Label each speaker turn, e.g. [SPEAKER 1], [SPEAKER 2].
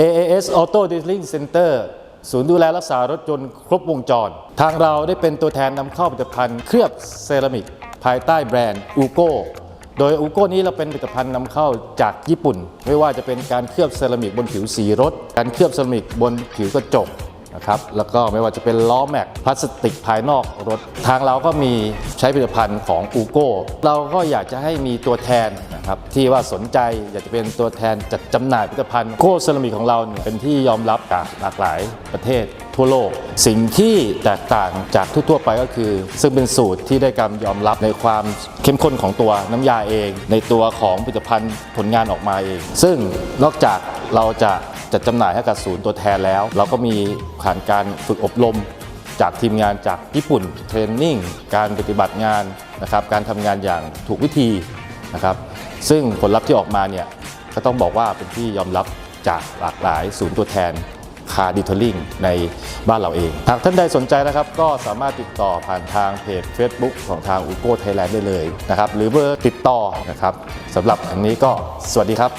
[SPEAKER 1] AAS Auto Detailing Center ศูนย์ดูแลรักษารถยนต์ครบวงจร ทางเราได้เป็นตัวแทนนำเข้าผลิตภัณฑ์ เคลือบเซรามิก ภายใต้แบรนด์อูโกโดยอูโกนี้เราเป็นผลิตภัณฑ์นำเข้าจากญี่ปุ่น ไม่ว่าจะเป็นการเคลือบเซรามิกบนผิวสีรถ การเคลือบเซรามิกบนผิวกระจก นะครับแล้วก็ไม่ว่าจะเป็นล้อแม็กพลาสติกภายนอกรถ ทางเราก็มีใช้ผลิตภัณฑ์ของอูโก้เราก็อยากจะให้มีตัวแทนนะครับที่ว่าสนใจอยากจะเป็นตัวแทนจัดจำหน่ายผลิตภัณฑ์โก้เซรามิกของเราเนี่ยเป็นที่ยอมรับจากหลากหลายประเทศทั่วโลก สิ่งที่แตกต่างจากทั่วๆไปก็คือ ซึ่งเป็นสูตรที่ได้การยอมรับในความเข้มข้นของตัวน้ำยาเอง ในตัวของผลิตภัณฑ์ผลงานออกมาเอง ซึ่งนอกจากเราจะ จัดจำหน่ายให้กับศูนย์ตัวแทนแล้ว เราก็มีผ่านการฝึกอบรมจากทีมงานจากญี่ปุ่นเทรนนิ่งการปฏิบัติงานนะครับการทำงานอย่างถูกวิธีนะครับซึ่งผลลัพธ์ที่ออกมาเนี่ยก็ต้องบอกว่าเป็นที่ยอมรับจากหลากหลายศูนย์ตัวแทนคาร์ดิท a ลิงในบ้านเราเอง หากท่านใดสนใจนะครับ ก็สามารถติดต่อผ่านทางเพจ Facebook ของทางอูโก้ไทยแลนด์ได้เลยนะครับ หรือเบอร์ติดต่อนะครับสำหรับอันนี้ก็สวัสดีครับ